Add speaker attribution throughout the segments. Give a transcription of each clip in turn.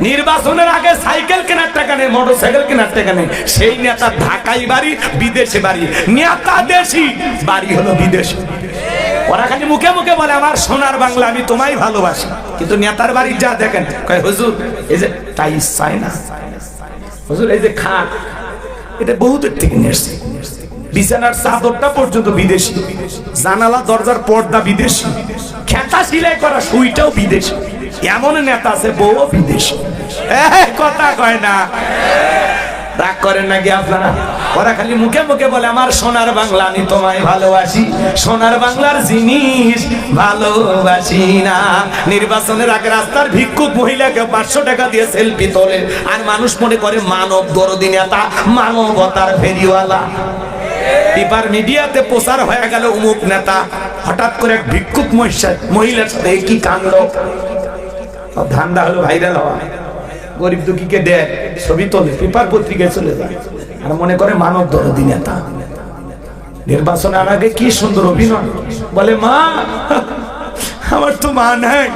Speaker 1: নির্বাচনের আগে সাইকেল কেনার টাকা নেই মোটর সাইকেল কেনার টাকা নেই। সেই নেতা ঢাকাই বাড়ি, বিদেশে বাড়ি। নেতা দেশি, বাড়ি হলো বিদেশে। ওরা খালি মুখে মুখে বলে, আমার সোনার বাংলা আমি তোমায় ভালোবাসি। কিন্তু নেতার বাড়ি যা দেখেন, কয়, হুজুর, এই যে টাইস চাই না। হুজুর, এই যে খাট, এটা বহুদের থেকে নিয়ে বিছানার চাদরটা পর্যন্ত বিদেশি। জানালা, দরজার পর্দা বিদেশি। খেতা সিলাই করা সুইটাও বিদেশি। এমন নেতা আছে, বউ বিদেশি। কথা কয় না। রাগ করেন নাকি আপনারা? ওরা খালি মুখে মুখে বলে, আমার সোনার বাংলা আমি তোমায় ভালোবাসি। সোনার বাংলার জিনিস ভালোবাসি না নির্বাচনের আগে রাস্তার ভিক্ষুক মহিলাকে পাঁচশো টাকা দিয়ে সেলফি তোলে। আর মানুষ মনে করে, মানব দরদি নেতা মানবতার ফেরিওয়ালা। পেপার মিডিয়াতে প্রচার হয়ে গেল অমুক নেতা। হঠাৎ করে এক ভিক্ষুক মহিলার সাথে কি কাণ্ড। ধান্দা হলো ভাইরাল হওয়া। গরিব দুঃখীকে দেয় ছবি তোলে, পেপার পত্রিকায় চলে যায়। আর মনে করে মানব দরদি নেতা। নির্বাচনের আগে কি সুন্দর অভিনয়? বলে, মা, আমার তো মা নাই।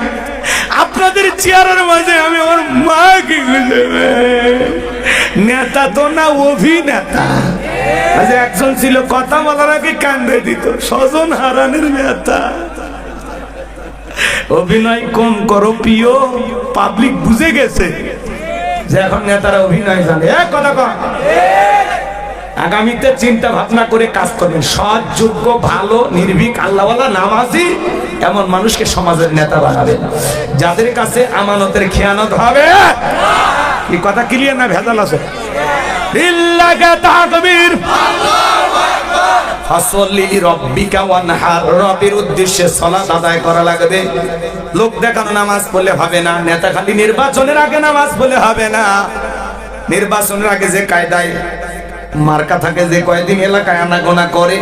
Speaker 1: আপনাদের চেয়ারের মাঝে আমি আমার মা কি খুঁজে পেয়ে? নেতা তো না অভিনেতা। একজন ছিল, কথা বলার আগে কান্দে দিত। স্বজন হারানের নেতা। অভিনয় কম করো, প্রিয়। পাবলিক বুঝে গেছে যে এখন নেতারা অভিনয় জানে। এক কথা আগামীতে চিন্তা ভাবনা করে কাজ করবেন। সৎ, যোগ্য, ভালো, নির্ভীক, আল্লাহওয়ালা, নামাজি, এমন মানুষকে সমাজের নেতা বানাবে যাদের কাছে আমানতের খেয়ানত হবে। কথা ক্লিয়ার না ভেজাল আছে? তাকবীর। ফাসল্লি রব্বিকা ওয়ানহার রবের উদ্দেশ্যে সালাত আদায় করা লাগবে। লোক দেখানো নামাজ পড়লে হবে না, নেতা খালি নির্বাচনের আগে নামাজ পড়লে হবে না। নির্বাচনের আগে যে কায়দায় মার্কা থাকে, যে কয়েকদিন এলাকায় আনাগোনা করে,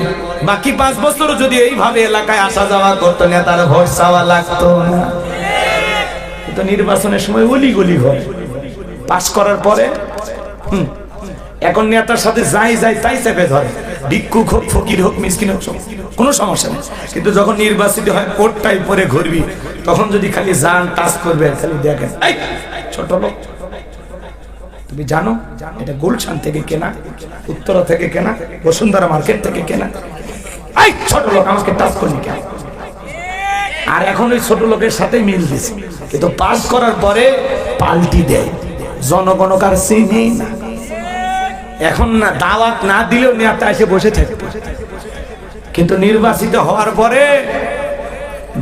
Speaker 1: বাকি পাঁচ বছর যদি এইভাবে এলাকায় আসা যাওয়া করতো, নেতার ভোট চাওয়া লাগতো না। কিন্তু নির্বাচনের সময় অলি গলি হয়। পাশ করার পরে এখন নেতার সাথে যাই যাই তাই চেপে ধরে। ভিক্ষুক হোক, ফকির হোক, মিসকিন হোক কোনো সমস্যা নেই। কিন্তু যখন নির্বাচিত হয় কোটটাই পরে ঘুরবি। তখন যদি খালি যান টাচ করবে, খালি দেখেন ছোট লোক, তুমি জানো, এটা গুলশান থেকে কেনা, উত্তরা থেকে কেনা, বসুন্ধরা মার্কেট থেকে কেনা। এই, ছোট লোক, আমাকে টাচ করলি কেন? আর এখন ওই ছোট লোকের সাথে মিল দিছে। কিন্তু পাস করার পরে পাল্টি দেয়। জনগণ কার চিনেই না। এখন না দাওয়াত না দিলেও নেতা এসে বসে থাকবে কিন্তু নির্বাচিত হওয়ার পরে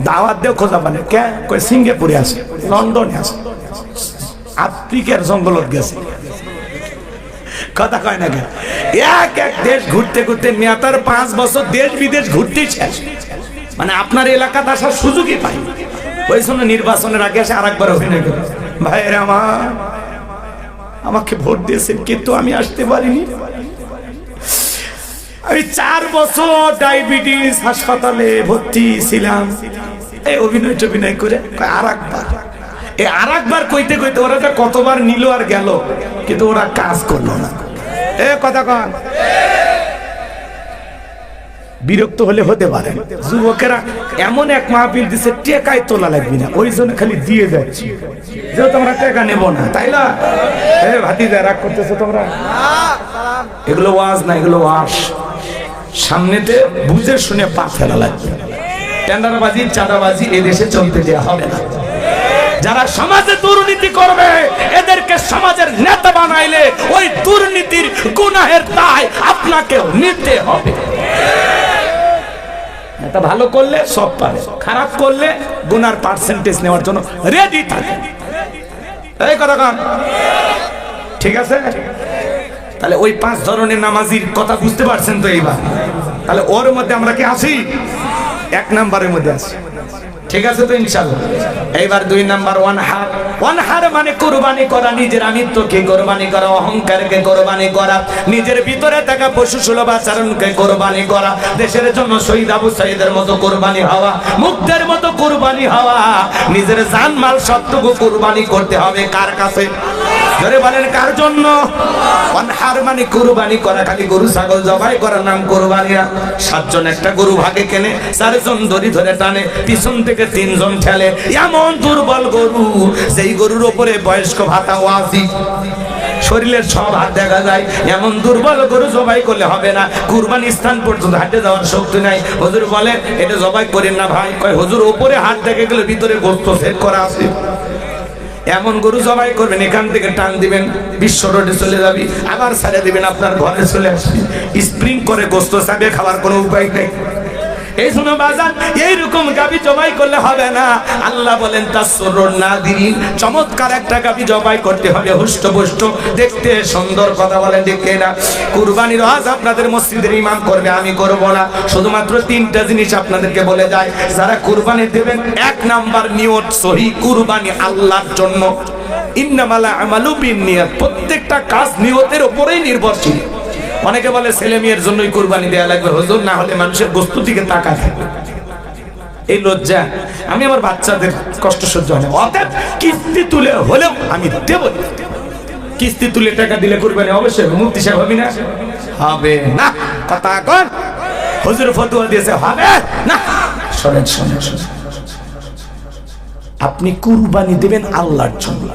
Speaker 1: দাওয়াত দিয়ে খোঁজা মানে কে? কই সিঙ্গাপুরে আছে, লন্ডনে আছে। আফ্রিকার জঙ্গলত গেছে। কথা কয় না কেন? এক এক দেশ ঘুরতে ঘুরতে নেতার পাঁচ বছর দেশ বিদেশ ঘুরতে শেষ। মানে আপনার এলাকাতে আসার সুযোগই পাই ওই জন্য নির্বাচনের আগে এসে আরেকবার অভিনয় করে ভাইয়ের আমার আমাকে ভোট দিয়েছেন, কিন্তু আমি আসতে পারিনি। আমি চার বছর ডায়াবেটিস হাসপাতালে ভর্তি ছিলাম। এই অভিনয় টভিনয় করে আর একবার এই আর একবার কইতে কইতে ওরা কতবার নিল আর গেল, কিন্তু ওরা কাজ করল না। এ কথা কন। বিরক্ত হলে হতে পারে। যুবকেরা এমন এক মাহফিল দিছে, টেকায় তোলা লাগবে না, ওই জন্য খালি দিয়ে যাচ্ছি। যেহেতু আমরা টেকা নেব না, তাই না? এ ভাতিজা, রাগ করতেছো তোমরা? এগুলো ওয়াজ না, এগুলো ওয়াশ। সামনেতে বুঝে শুনে পা ফেলা লাগবে। টেন্ডারবাজি, চাঁদাবাজি এ দেশে চলতে দেওয়া হবে না। যারা সমাজে দুর্নীতি করবে, এদেরকে সমাজের নেতা বানাইলে ওই দুর্নীতির গুনাহের দায় আপনাকেও নিতে হবে। নেতা ভালো করলে সব পারে। খারাপ করলে গুনার পার্সেন্টেজ নেওয়ার জন্য রেডি থাকে। এই কথা কন। ঠিক আছে? তাহলে ওই পাঁচ ধরনের নামাজির কথা বুঝতে পারছেন তো এইবার। তাহলে ওর মধ্যে আমরা কি আছি এক নাম্বারের মধ্যে আছি ঠিক আছে তো ইনশাল্লাহ এইবার দুই নাম্বার, ওয়ান হার। ওয়ান হার মানে কোরবানি করা, নিজের আমিত্বকে কোরবানি করা, অহংকারকে কোরবানি করা, নিজের ভিতরে থাকা পশু সুলভ আচরণকে কোরবানি করা, দেশের জন্য শহীদ আবু সাইদের মতো কোরবানি হওয়া, মুক্তের মতো কোরবানি হওয়া, নিজের জানমাল সবটুকু কোরবানি করতে হবে কার কাছে? ধরে বলেন কার জন্য? অনহার মানে কুরবানি করা, খালি গরু, ছাগল জবাই করার নাম কুরবানি সাতজন একটা গরু ভাগে কেনে, চারজন দড়ি ধরে টানে, পিছন থেকে তিনজন ঠেলে, এমন দুর্বল গরু সেই গরুর ওপরে বয়স্ক ভাতা ওয়াজি শরীরের সব হাত দেখা যায়, এমন দুর্বল গরু জবাই করলে হবে না। কুরবান স্থান পর্যন্ত হাঁটে যাওয়ার শক্তি নাই। হজুর বলে, এটা জবাই করেন না ভাই। কয়, হজুর, ওপরে হাত দেখে গেলে ভিতরে গোস্ত সেট করা আছে। এমন গরু জবাই করবেন, এখান থেকে টান দিবেন, বিশ্ব রোডে চলে যাবি, আবার ছেড়ে দিবেন, আপনার ঘরে চলে আসবি। স্প্রিং করে গোস্ত চাবে খাওয়ার কোনো উপায় নেই। এই শুনো বাজান, এইরকম গাবি জবাই করলে হবে না। আল্লাহ বলেন, তাসরুর নাদিরিন, চমৎকার একটা গাবি জবাই করতে হবে, হুষ্ট পুষ্ট, দেখতে সুন্দর কথা বলেন দেখে না কুরবানির আজ আপনাদের মসজিদের ইমাম করবে, আমি করব না। শুধুমাত্র তিনটা জিনিস আপনাদেরকে বলে যায়। যারা কুরবানি দেবেন, এক নাম্বার নিয়ত সহি কুরবানি আল্লাহর জন্য। ইন্নামালা আমালু বিন নিয়ত, প্রত্যেকটা কাজ নিয়তের উপরেই নির্ভরশীল। অনেকে বলে ছেলে মেয়ের জন্যই কোরবানি দেওয়া লাগবে। হুজুর, না হলে মানুষের বস্তু দিকে তাকা থাকে এই লজ্জা। আমি আমার বাচ্চাদের কষ্ট সহ্য হয় অর্থাৎ কিস্তি তুলে হলেও আমি দেব কিস্তি তুলে টাকা দিলে কোরবানি অবশ্যই মুক্তি সাহেব হবি না। হবে না। কথা কন হুজুর ফতুয়া দিয়েছে, হবে না। শোনেন শোনেন শোনেন। আপনি কুরবানি দেবেন আল্লাহর জন্য।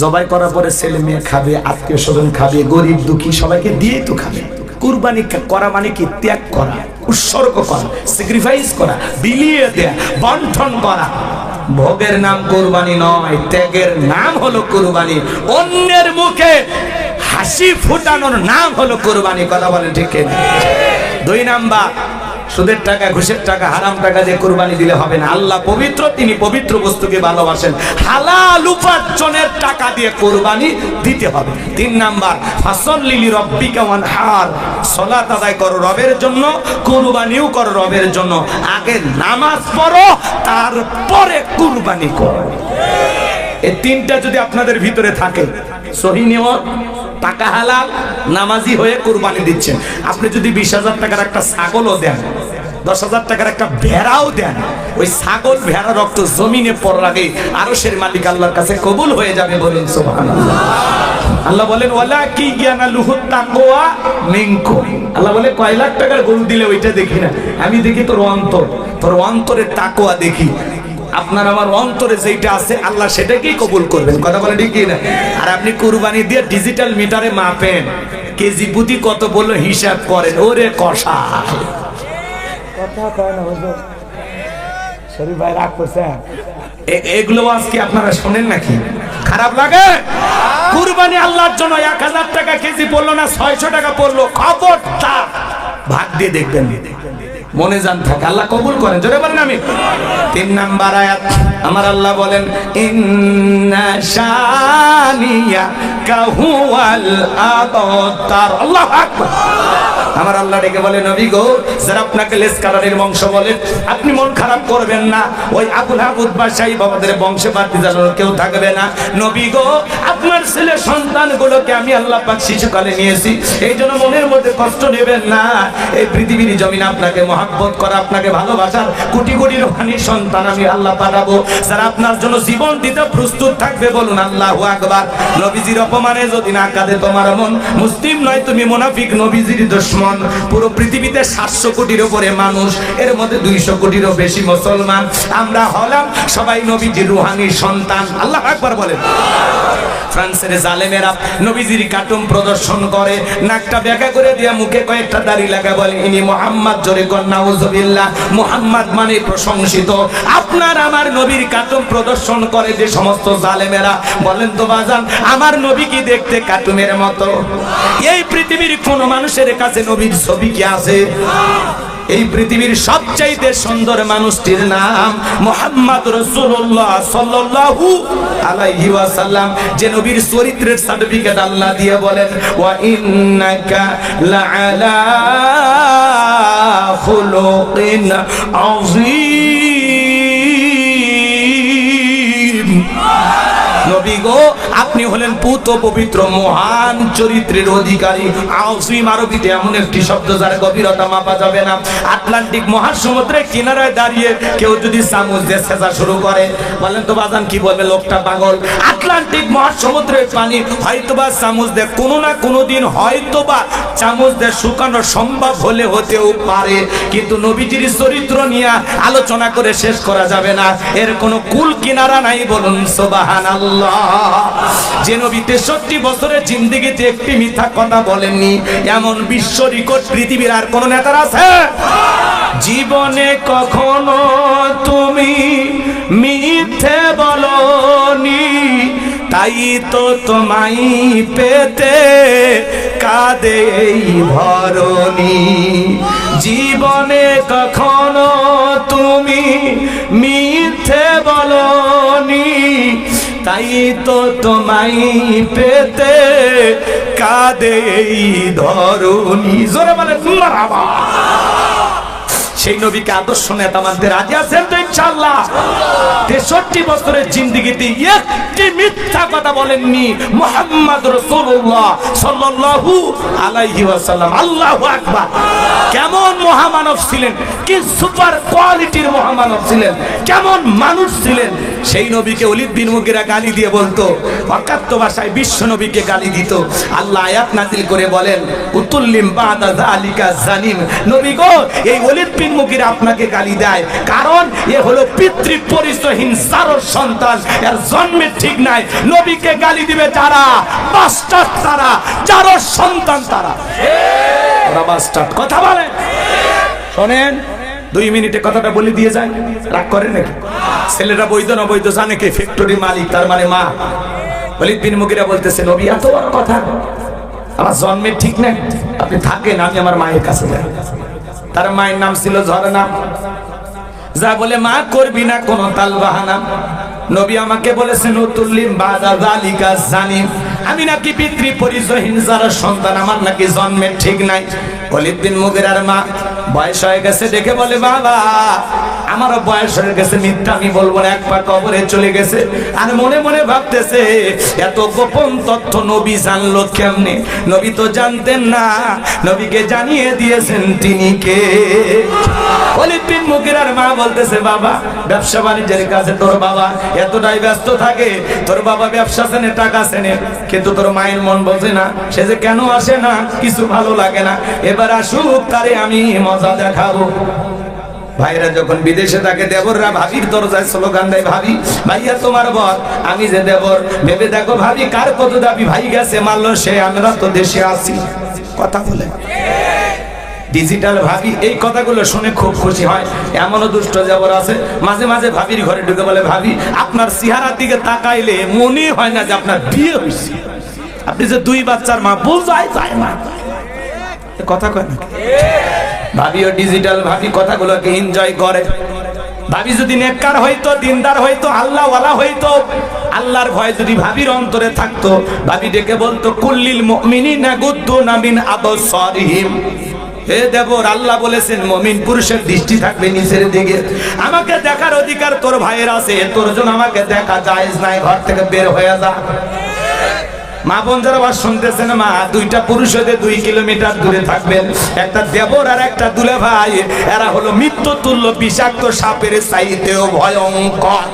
Speaker 1: জবাই করার পরে ছেলে মেয়ে খাবে, আত্মীয় স্বজন খাবে, গরিব দুঃখী সবাইকে দিয়ে তো খাবে। কুরবানি করা মানে কি? ত্যাগ করা, উৎসর্গ করা স্যাক্রিফাইস করা, বিলিয়ে দেয়া, বন্টন করা। ভোগের নাম কুরবানি নয়, ত্যাগের নাম হলো কুরবানি। অন্যের মুখে হাসি ফুটানোর নাম হলো কুরবানি, কথা বলেন ঠিক? দুই নাম্বার সুদের টাকা, ঘুষের টাকা, হারাম টাকা দিয়ে কুরবানি দিলে হবে না। আল্লাহ পবিত্র, তিনি পবিত্র বস্তুকে ভালোবাসেন। হালাল উপার্জনের টাকা দিয়ে কুরবানি দিতে হবে। তিন নাম্বার ফাসল লিলি রব্বিকা ওয়ান হার সলাত আদায় করো রবের জন্য, কুরবানিও করো রবের জন্য। আগে নামাজ পড়ো, তারপরে কুরবানি করো। এই তিনটা যদি আপনাদের ভিতরে থাকে সহি নিয়ত, টাকা হালাল, নামাজি হয়ে কুরবানি দিচ্ছেন। আপনি যদি বিশ হাজার টাকার একটা ছাগলও দেন, দশ হাজার টাকার একটা ভেড়াও দেন, ওই ছাগল, ভেড়া রক্ত জমিনে পড়ার আগে আরও সের মালিক আল্লাহর কাছে কবুল হয়ে যাবে বলুন আল্লাহ বলেন, ওয়ালা কি জ্ঞানা লুহুত তাকওয়া মিনকুম? আল্লাহ বলে, কয় লাখ টাকার গরু দিলে ওইটা দেখি না। আমি দেখি তোর অন্তর, তোর অন্তরের তাকওয়া দেখি। আপনার আমার অন্তরে যেটা আছে আল্লাহ সেটাকেই কবুল করবেন। কথা বলে ঠিক না আর আপনি কুরবানি দিয়ে ডিজিটাল মিটারে মাপেন। কেজি প্রতি কত বলল হিসাব করেন। ওরে কষা। কথা কয় না হুজুর। শরীফ ভাই রাগ করছেন এগুলো আজকে আপনারা শোনেন নাকি? খারাপ লাগে? কুরবানি আল্লাহর জন্য এক হাজার টাকা কেজি পড়ল না ছয়শো টাকা পড়ল। খবরটা ভাগ দিয়ে দেখবেন। মনে যান থাকে। আল্লাহ কবুল করেন, জোরে বলেন আমি। তিন নাম্বার আয়াত, আমার আল্লাহ বলেন আমার আল্লাহ ডেকে বলে, নবী গো যারা আপনাকে লেস কালারের বংশ বলেন আপনি মন খারাপ করবেন না। ওই আবুল হাবুদ বাসাই বাবাদের বংশে বাড়তি জানানোর কেউ থাকবে না। নবী গো, আপনার ছেলে সন্তানগুলোকে আমি আল্লাহ পাক শিশুকালে নিয়েছি। এই জন্য মনের মধ্যে কষ্ট নেবেন না। এই পৃথিবীর জমিন আপনাকে মহাব্বত করা আপনাকে ভালোবাসার কোটি কোটি রোহানি সন্তান আমি আল্লাহ পাঠাবো। যারা আপনার জন্য জীবন দিতে প্রস্তুত থাকবে, বলুন আল্লাহ আকবার। নবীজির অপমানে যদি না কাঁদে তোমার মন, মুসলিম নয় তুমি মুনাফিক, নবীজির দুশ্মন। পুরো পৃথিবীতে সাতশো কোটির উপরে মানুষ, এর মধ্যে দুইশো কোটিরও বেশি মুসলমান। আমরা হলাম সবাই নবীজির রুহানি সন্তান। আল্লাহ আকবার বলেন। ফ্রান্সের জালেমেরা নবীজির কার্টুন প্রদর্শন করে, নাকটা ব্যাকা করে দিয়ে মুখে কয়েকটা দাড়ি লাগা বলে, ইনি মোহাম্মদ, জোরে কন্যাউজবিল্লাহ মোহাম্মদ মানে প্রশংসিত। আপনার আমার নবীর কার্টুন প্রদর্শন করে যে সমস্ত জালেমেরা। বলেন তো বাজান, আমার নবী কি দেখতে মতো? এই পৃথিবীর কোন মানুষের কাছে নবীর ছবি কি আছে? এই পৃথিবীর সবচাইতে সুন্দর মানুষটির নাম মোহাম্মদ রসুল্লাহ সাল্লাল্লাহু আলাইহি ওয়াসাল্লাম, যে নবীর চরিত্রের সার্টিফিকেট আল্লাহ দিয়ে বলেন, ওয়া ইন্নাকা খুলুকিন আযীম নবী গো আপনি হলেন পুত পবিত্র মহান চরিত্রের অধিকারী। আউসিম আরবিতে এমন একটি শব্দ যার গভীরতা মাপা যাবে না। আটলান্টিক মহাসমুদ্রের কিনারায় দাঁড়িয়ে কেউ যদি চামচ দিয়ে ছেঁচা শুরু করে, বলেন তো বাজান কি বলবে লোকটা পাগল? আটলান্টিক মহাসমুদ্রের পানি হয়তোবা চামচ দিয়ে কোনো না কোনো দিন হয়তোবা চামচ দিয়ে শুকানো সম্ভব হলে হতেও পারে। কিন্তু নবীজির চরিত্র নিয়ে আলোচনা করে শেষ করা যাবে না। এর কোনো কুল কিনারা নাই বলুন সোবাহান যে নবী তেষট্টি বছরের জিন্দিগিতে একটি মিথ্যা কথা বলেননি, এমন বিশ্ব রেকর্ড পৃথিবীর আর কোন নেতার আছে? জীবনে কখনো তুমি মিথ্যে বলনি, তাই তো তোমায় পেতে কাঁদে ধরণী জীবনে কখনো তুমি মিথ্যে বলনি তাই তো তোমায় পেতে কাঁদে ধরণী। জোরে মারহাবা সেই নবীকে আদর্শ নেতা মানতে রাজি আছেন তো ইনশাল্লাহ তেষট্টি বছরের জিন্দিগিতে একটি মিথ্যা কথা বলেননি মোহাম্মদ রসুল্লাহ সাল্লাল্লাহু আলাইহি ওয়াসাল্লাম। আল্লাহু আকবার। কেমন মহামানব ছিলেন, কি সুপার কোয়ালিটির মহামানব ছিলেন, কেমন মানুষ ছিলেন সেই নবীকে অলিদ বিন মুগিরা গালি দিয়ে বলতো অকাত্য ভাষায় বিশ্ব নবীকে গালি দিত। আল্লাহ আয়াত নাজিল করে বলেন, উতুল্লিম বাদা জালিকা জানিম। নবী গো, এই অলিদ বিন মুগিরা আপনাকে গালি দেয়, কারণ এ হলো পিতৃ পরিচয়হীন সারর সন্তান, এর জন্মের ঠিক নাই। নবীকে গালি দিবে যারা? বাস্টার তারা যারও সন্তান তারা। ওরা বাস্টার কথা বলেন। শোনেন, দুই মিনিটে কথাটা বলে দিয়ে যায় রাগ করে নাকি? ছেলেরা বৈধ না বৈধ জানে কে? ফ্যাক্টরি মালিক, তার মানে মা। বলিদ বিন মুগিরা বলতেছে, নবী, এত বড় কথা। আমার জন্মের ঠিক নেই। আপনি থাকেন, আমি আমার মায়ের কাছে যাই। তার মায়ের নাম ছিল ঝরনা। যা বলে, মা, করবি না কোন তাল বাহানা নবী আমাকে বলেছেন উতুল্লিম বাদা জালিকা জানিম আমি নাকি পিতৃ পরিচয়হীন যারা সন্তান, আমার নাকি জন্মের ঠিক নাই। অলিদ বিন মুগিরার মা বয়স হয়ে গেছে দেখে বলে, বাবা, আমারও বয়স হয়ে গেছে মিথ্যা আমি বলব না, এক পা কবরে চলে গেছে। আর মনে মনে ভাবতেছে, এত গোপন তথ্য নবী জানলো কেমনে? নবী তো জানতেন না, নবীকে জানিয়ে দিয়েছেন তিনি কে? অলিদ বিন মুগিরার মা বলতেছে, বাবা, ব্যবসা বাণিজ্যের কাছে তোর বাবা এতটাই ব্যস্ত থাকে, তোর বাবা ব্যবসা সেনে টাকা সেনে কিন্তু তোর মায়ের মন বোঝে না, সে যে কেন আসে না, কিছু ভালো লাগে না। এবার আসুক তারে আমি দেখাবো। ভাইরা যখন বিদেশে থাকে, দেবররা ভাবির দরজায় স্লোগান দেয়, ভাবি, ভাইয়া, তোমার বর, আমি যে দেবর, ভেবে দেখো ভাবি, কার কত দাবি? ভাই গেছে মারলো সে আমরা তো দেশে আছি। কথা বলে। ডিজিটাল ভাবি, এই কথাগুলো শুনে খুব খুশি হয়। এমনও দুষ্ট যাবর আছে, মাঝে মাঝে ভাবির ঘরে ঢুকে বলে, ভাবি, আপনার চেহারার দিকে তাকাইলে মনে হয় না যে আপনার বিয়ে হয়েছে। আপনি যে দুই বাচ্চার মা, বোঝাই যায় না। কথা কয় না ভাবিও ডিজিটাল ভাবি কথাগুলোকে এনজয় করে। ভাবি যদি নেককার হইতো, দিনদার হইতো, আল্লাহওয়ালা হইতো, আল্লাহর ভয় যদি ভাবির অন্তরে থাকতো, ভাবি ডেকে বলতো, কুল্লিল মুমিনিনা গুদ্দুনা মিন আবসারিহিম। হে দেবর, আল্লাহ বলেছেন, মমিন পুরুষের দৃষ্টি থাকবে নিচের দিকে। আমাকে দেখার অধিকার তোর ভাইয়ের আছে, তোর জন্য আমাকে দেখা জায়েজ নাই, ঘর থেকে বের হয়ে যা। মা বোন যারা আবার শুনতেছেন, মা, দুইটা পুরুষ হতে দুই কিলোমিটার দূরে থাকবেন। একটা দেবর আর একটা দুলে ভাই। এরা হলো মৃত্যু তুল্য বিষাক্ত সাপের চাইতেও ভয়ঙ্কর।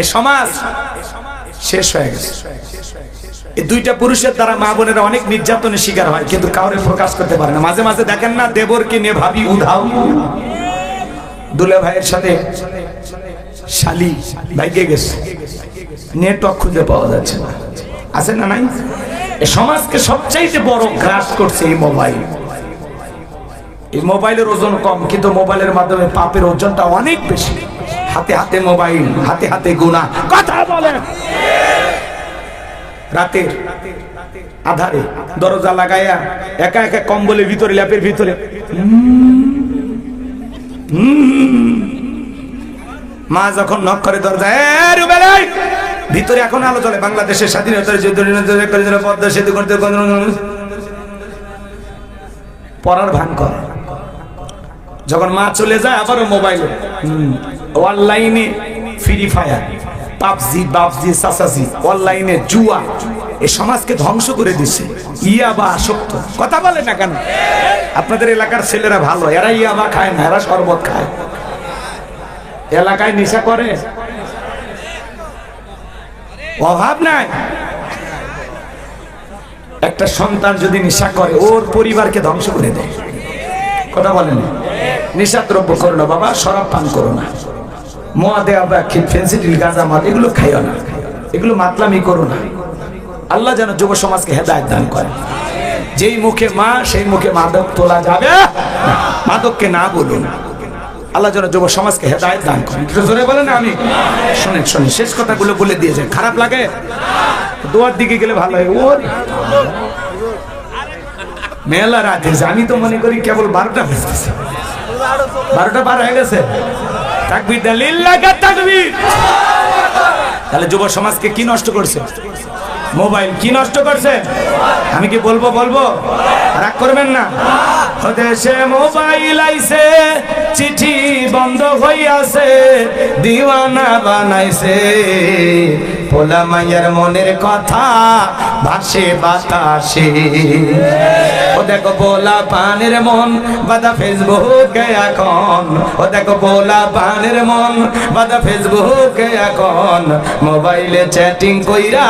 Speaker 1: এ সমাজ শেষ হয়ে গেছে। এই দুইটা পুরুষের দ্বারা মা বোনেরা অনেক নির্যাতনের শিকার হয়, কিন্তু কাউরে প্রকাশ করতে পারে না। মাঝে মাঝে দেখেন না, দেবরকে নিয়ে ভাবি উধাও। দুলে ভাইয়ের সাথে শালি ভাইকে গেছে। নেটওয়ার্ক খুঁজে পাওয়া যাচ্ছে না আছে না নাই সমাজকে সবচাইতে বড় গ্রাস করছে এই মোবাইল এই মোবাইলের ওজন কম কিন্তু মোবাইলের মাধ্যমে পাপের ওজনটা অনেক বেশি হাতে হাতে মোবাইল হাতে হাতে গুণা কথা বলে রাতের আধারে দরজা লাগাইয়া একা একা কম্বলের ভিতরে ল্যাপের ভিতরে মা যখন নক করে দরজা এ রুবেল এই! ভিতরে এখন আলো চলে বাংলাদেশের স্বাধীনতার পদ্মা সেতু করতে পড়ার ভান করে। যখন মা চলে যায় আবারও মোবাইল অনলাইনে ফ্রি ফায়ার পাবজি, বাবজি, সাসাজি, অনলাইনে জুয়া, এ সমাজকে ধ্বংস করে দিছে। ইয়া বা আসক্ত। কথা বলে না কেন? আপনাদের এলাকার ছেলেরা ভালো, এরা ইয়া বা খায় না, এরা শরবত খায়। এলাকায় নেশা করে অভাব নাই। একটা সন্তান যদি নেশা করে, ওর পরিবারকে ধ্বংস করে দেয়। কথা বলেন নেশা দ্রব্য করো না বাবা, শরাব পান করো না। মোয়া দেওয়া বা ফেন্সিডিল গাঁজা মাত এগুলো খাইও না। এগুলো মাতলামি করো না। আল্লাহ যেন যুব সমাজকে হেদায়ত দান করে যেই মুখে মা, সেই মুখে মাদক তোলা যাবে। মাদককে না বলুন। আল্লাহ যেন যুব সমাজকে হেদায়ত দান করেন। একটু জোরে বলেন আমি? শোনেন শোনেন, শেষ কথাগুলো বলে দিয়েছে খারাপ লাগে? দোয়ার দিকে গেলে ভালো হয়। ওর মেলা রাত। আমি তো মনে করি কেবল বারোটা বেজতেছে বারোটা পার হয়ে গেছে। তাকবীর। তাহলে যুব সমাজকে কি নষ্ট করছে? মোবাইল কি নষ্ট করছে? আমি কি বলব বলব? রাগ করবেন না। দেশে মোবাইল আইছে, চিঠি বন্ধ হইয়াছে, দিওয়ানা বানাইছে। পোলা মাইয়ার মনের কথা ভাসে বাতাসে। ও দেখো বোলা পানের মন, বাদা ফেসবুকে এখন। ও দেখো বোলা পানের মন, বাদা ফেসবুকে এখন। মোবাইলে চ্যাটিং কইরা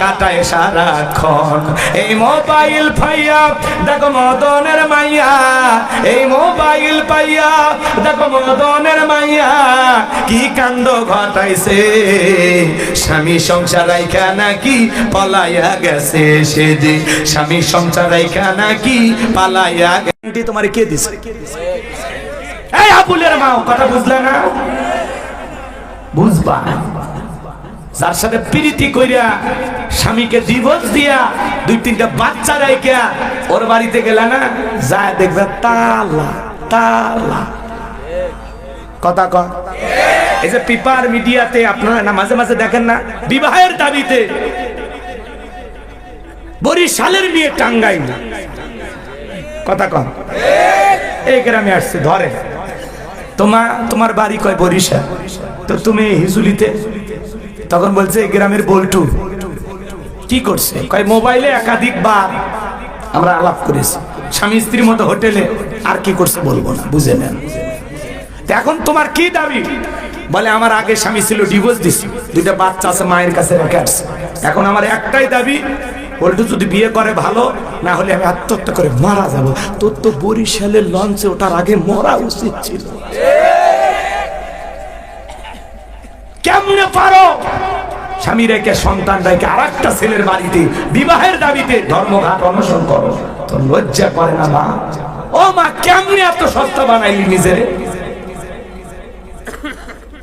Speaker 1: কাটায় সারাক্ষণ। এই মোবাইল ফাইয়া দেখো মদনের মাইয়া। এই মোবাইল পাইয়া, দেখো মদনের মাইয়া। কি কাণ্ড ঘটাইছে? স্বামী সংসার রাইখা নাকি? পলাইয়া গেছে সে যে স্বামী সংসার রাইখা নাকি? পালাইয়া গ্যারান্টি তোমার কে দিছে? এই আবুলের মা কথা বুঝলে না? বুঝবা? যার সাথে প্রীতি কইরা স্বামীকে ডিভোর্স দিয়া দুই তিনটা বাচ্চা রাইখা ওর বাড়িতে গেলা না? যায় দেখবে তালা তালা। কথা কন এই যে পেপার মিডিয়াতে আপনারা না, মাঝে মাঝে দেখেন না, বিবাহের দাবিতে বরিশালের মেয়ে টাঙ্গাই কথা কন। এই গ্রামে আসছে, ধরে। তোমা তোমার বাড়ি কয় বরিশাল? তো তুমি হিজুলিতে? তখন বলছে গ্রামের বল্টু। কি করছে? কয়, মোবাইলে একাধিক বার আমরা আলাপ করেছি। স্বামী স্ত্রীর মতো হোটেলে আর কি করছে বলব না, বুঝে নেন। এখন তোমার কি দাবি? বলে, আমার আগে স্বামী ছিল ডিভোর্স দিছি। দুইটা বাচ্চা আছে, মায়ের কাছে এখন আমার একটাই দাবি, বল্টু যদি বিয়ে করে ভালো, না হলে আমি আত্মহত্যা করে মারা যাব। তোর তো বরিশালের লঞ্চে ওঠার আগে মরা উচিত ছিল। কেমনে পারো? স্বামী রেখে, সন্তান রেখে আর একটা ছেলের বাড়িতে, বিবাহের দাবিতে ধর্মঘাট অনশন করো। তো লজ্জা করে না মা। ও মা, কেমনে এত সস্তা বানাইলি নিজেরে?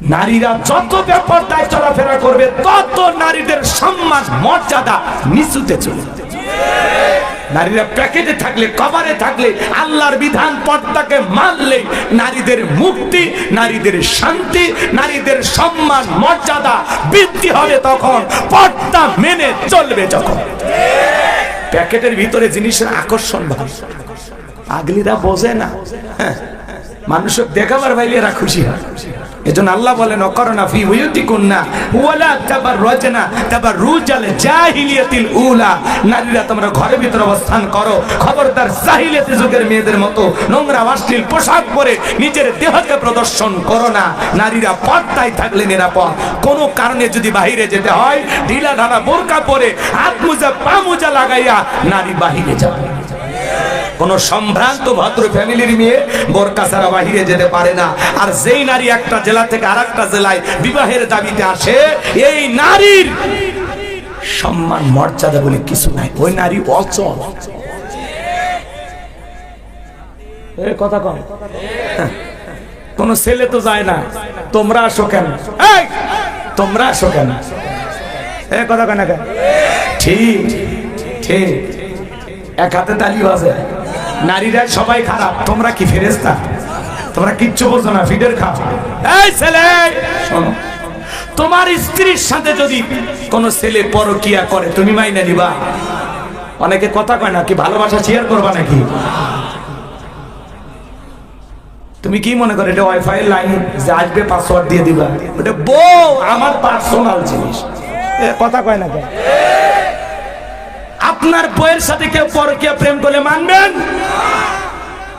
Speaker 1: নারীরা যত ব্যাপার দায় চলাফেরা করবে, তত নারীদের সম্মান, মর্যাদা নিচুতে চলে নারীরা প্যাকেটে থাকলে, কভারে থাকলে, আল্লাহর বিধান পর্দাকে মানলে নারীদের মুক্তি, নারীদের শান্তি, নারীদের সম্মান, মর্যাদা বৃদ্ধি হবে তখন, পর্দা মেনে চলবে যখন। প্যাকেটের ভিতরে জিনিসের আকর্ষণ ভাব। আগলিরা বোঝে না হ্যাঁ মানুষক দেখাবার ভাইলে এরা খুশি হয়। এজন্য আল্লাহ বলেন, অকরনা ফি উয়ুতিকুন্না ওয়ালা তাবাররাজনা, তাবাররুজাল জাহিলিয়াতিল উলা। নারীরা তোমরা ঘরের ভিতরে অবস্থান করো। খবরদার জাহিলিয়াতি যুগের মেয়েদের মতো নোংরা অশ্লীল পোশাক পরে নিজের দেহকে প্রদর্শন করো না। নারীরা পর্দায় থাকলে নিরাপদ। কোনো কারণে যদি বাহিরে যেতে হয়, ঢিলা ঢালা বোরকা পরে হাত মোজা, পা মোজা লাগাইয়া নারী বাহিরে যাবে। কোন সম্ভ্রান্ত ভদ্র ফ্যামিলির মেয়ে বোরকা ছাড়া বাহিরে যেতে পারে না। আর যেই নারী একটা জেলা থেকে আর একটা জেলায় বিবাহের দাবিতে আসে, এই নারীর সম্মান, মর্যাদা বলে কিছু নাই। ওই নারী অচল। কথা কম। কোন ছেলে তো যায় না। তোমরা আসো কেন? তোমরা আসো কেন? কথা কেন? ঠিক ঠিক। এক হাতে তালি বাজে। নারীরা সবাই খারাপ। তোমরা কি ফেরেস্তা তোমরা কিচ্ছু বোঝো না, ফিডের খাও। এই ছেলে, শোনো, তোমার স্ত্রীর সাথে যদি কোন ছেলে পরকিয়া করে, তুমি মাইনে নিবা? অনেকে কথা কয় না, কি ভালোবাসা শেয়ার করবা নাকি? তুমি কি মনে করো, এটা ওয়াইফাই লাইন যে আসবে পাসওয়ার্ড দিয়ে দিবা? ওটা বউ, আমার পার্সোনাল জিনিস। কথা কয় না কেন? আপনার বইয়ের সাথে কেউ পরকীয়া প্রেম করলে মানবেন?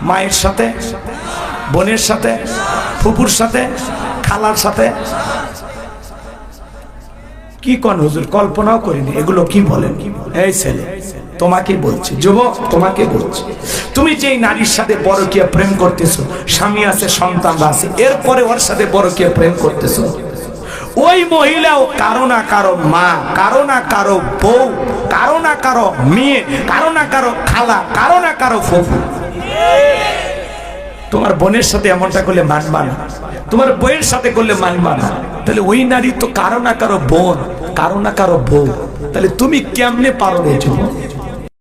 Speaker 1: মায়ের সাথে, বোনের সাথে, ফুপুর সাথে, খালার সাথে। কি কন হুজুর? কল্পনাও করিনি। এগুলো কি বলেন? এই ছেলে, তোমাকে বলছি। যুবক, তোমাকে বলছি। তুমি যেই নারীর সাথে পরকীয়া প্রেম করতেছো, স্বামী আছে, সন্তান আছে, এরপরে ওর সাথে পরকীয়া প্রেম করতেছো। ওই মহিলাও কারও না কারও মা, কারও না কারও বউ কারও না কারও মেয়ে, কারও না কারও খালা, কারও না কারও ফুফু। তোমার বোনের সাথে এমনটা করলে মানবা না। তোমার বইয়ের সাথে করলে মানবা না। তাহলে ওই নারী তো কারও না কারও বোন, কারও না কারও বউ। তাহলে তুমি কেমনে পারো রে